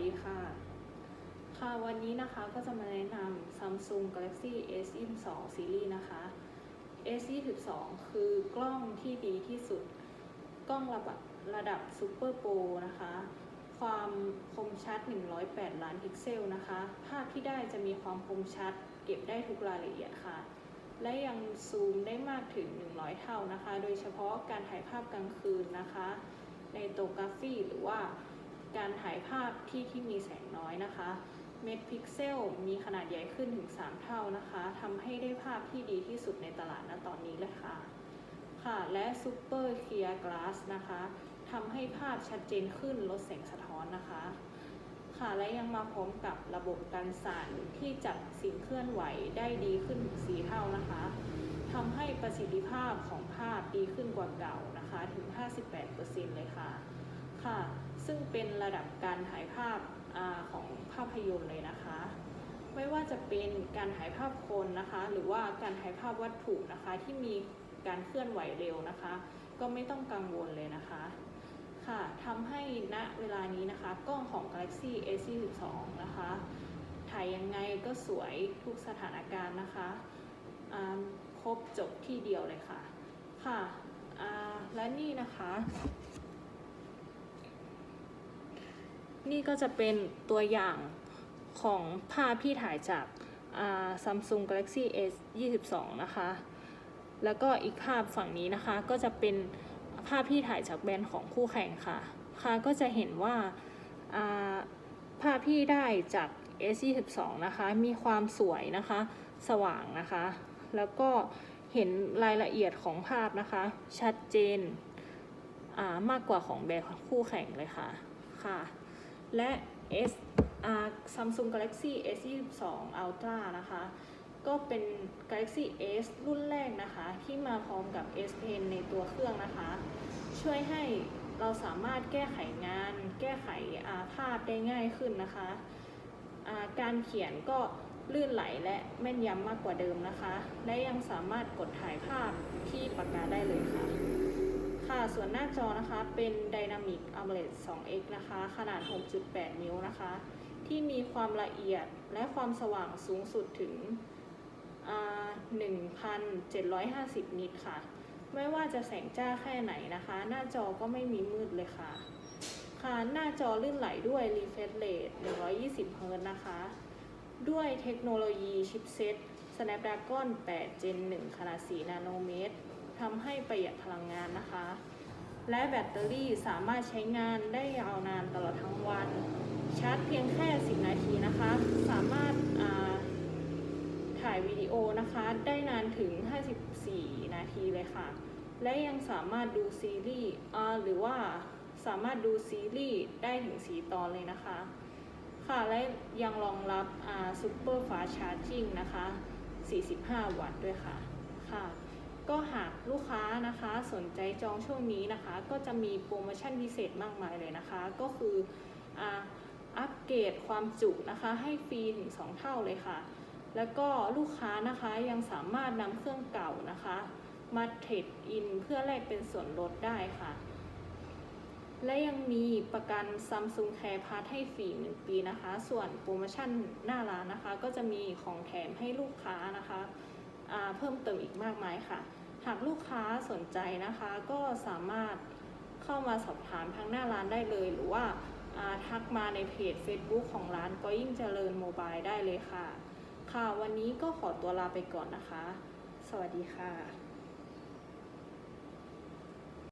ดีค่ะ ค่ะวันนี้นะคะก็จะมาแนะนำ Samsung Galaxy S22 Series นะคะ S22 คือกล้องที่ดีที่สุด กล้องระดับระดับ Super Pro นะคะ ความคมชัด 108 ล้านพิกเซลนะคะ ภาพที่ได้จะมีความคมชัด เก็บได้ทุกรายละเอียดค่ะ และยังซูมได้มากถึง 100 เท่านะคะ โดยเฉพาะการถ่ายภาพกลางคืนนะคะ ในโตกราฟีหรือว่า การถ่ายภาพที่ที่มีแสงน้อยนะคะ เม็ดพิกเซลมีขนาดใหญ่ขึ้นถึง 3 เท่านะคะทำให้ได้ภาพที่ดีที่สุดในตลาดณตอนนี้เลยค่ะ ค่ะ และ Super Clear Glass นะคะทำให้ภาพชัดเจนขึ้นลดแสงสะท้อนนะคะ ค่ะและยังมาพร้อมกับระบบกันสั่นที่จับสิ่งเคลื่อนไหวได้ดีขึ้นถึง4เท่านะคะทำให้ประสิทธิภาพของภาพดีขึ้นกว่าเก่านะคะ ถึง 58%เลยค่ะ ค่ะ ซึ่งเป็นระดับการถ่ายภาพอของภาพยนตร์เลยนะคะ ไม่ว่าจะเป็นการถ่ายภาพคนนะคะ หรือว่าการถ่ายภาพวัตถุนะคะที่มีการเคลื่อนไหวเร็วนะคะ ก็ไม่ต้องกังวลเลยนะคะ ค่ะทำให้ณเวลานี้นะคะกล้องของ Galaxy A42 นะคะ ถ่ายยังไงก็สวยทุกสถานการณ์นะคะครบจบที่เดียวเลยค่ะ ค่ะและนี่นะคะ นี่ก็จะเป็นตัวอย่างของภาพที่ถ่ายจากอ่า Samsung Galaxy S 22นะคะ แล้วก็อีกภาพฝั่งนี้นะคะก็จะเป็นภาพที่ถ่ายจากแบรนด์ของคู่แข่งค่ะ ค่ะก็จะเห็นว่าภาพที่ได้จาก S 22นะคะ มีความสวยนะคะ สว่างนะคะ แล้วก็เห็นรายละเอียดของภาพนะคะ ชัดเจนมากกว่าของแบรนด์คู่แข่งเลยค่ะ ค่ะ และ S อ่า Samsung Galaxy S22 Ultra นะคะ ก็เป็น Galaxy S รุ่นแรกนะคะ ที่มาพร้อมกับ S Pen ในตัวเครื่องนะคะ ช่วยให้เราสามารถแก้ไขงาน แก้ไขภาพได้ง่ายขึ้นนะคะการเขียนก็ลื่นไหลและแม่นยำมากกว่าเดิมนะคะ และยังสามารถกดถ่ายภาพที่ปากกาได้เลยค่ะ ค่ะ ส่วนหน้าจอนะคะเป็น Dynamic AMOLED 2X นะคะ ขนาด 6.8 นิ้วนะคะ ที่มีความละเอียดและความสว่างสูงสุดถึง 1,750 นิตค่ะ ไม่ว่าจะแสงจ้าแค่ไหนนะคะ หน้าจอก็ไม่มีมืดเลยค่ะ ค่ะ หน้าจอลื่นไหลด้วย refresh rate 120 Hz นะคะ ด้วยเทคโนโลยีชิปเซ็ต Snapdragon 8 Gen 1 ขนาด 4 นาโนเมตร ทำให้ประหยัดพลังงานนะคะ และแบตเตอรี่สามารถใช้งานได้ยาวนานตลอดทั้งวัน ชาร์จเพียงแค่ 10 นาทีนะคะ สามารถาถ่ายวิดีโอนะคะ ได้นานถึง 54 นาทีเลยค่ะ และยังสามารถดูซีรีส์หรือว่าสามารถดูซีรีส์ได้ถึง 4 ตอนเลยนะคะ ค่ะ และยังรองรับอ่า Super Fast Charging นะคะ 45 วัตต์ด้วยค่ะ ค่ะ ก็หากลูกค้านะคะสนใจจองช่วงนี้นะคะ ก็จะมีโปรโมชั่นพิเศษมากมายเลยนะคะ ก็คืออัปเกรดความจุนะคะ ให้ฟรีถึง 2 เท่าเลยค่ะ แล้วก็ลูกค้านะคะยังสามารถนำเครื่องเก่านะคะ มาเทรดอินเพื่อแลกเป็นส่วนลดได้ค่ะ และยังมีประกัน Samsung Care Pass ให้ฟรี 1 ปีนะคะ ส่วนโปรโมชั่นหน้าร้านนะคะ ก็จะมีของแถมให้ลูกค้านะคะเพิ่มเติมอีกมากมายค่ะ หากลูกค้าสนใจนะคะก็สามารถเข้ามาสอบถามทางหน้าร้านได้เลย หรือว่าาทักมาในเพจ Facebook ของร้านก็ยิ่งเจริญโมบายได้เลยค่ะ ค่ะวันนี้ก็ขอตัวลาไปก่อนนะคะ สวัสดีค่ะ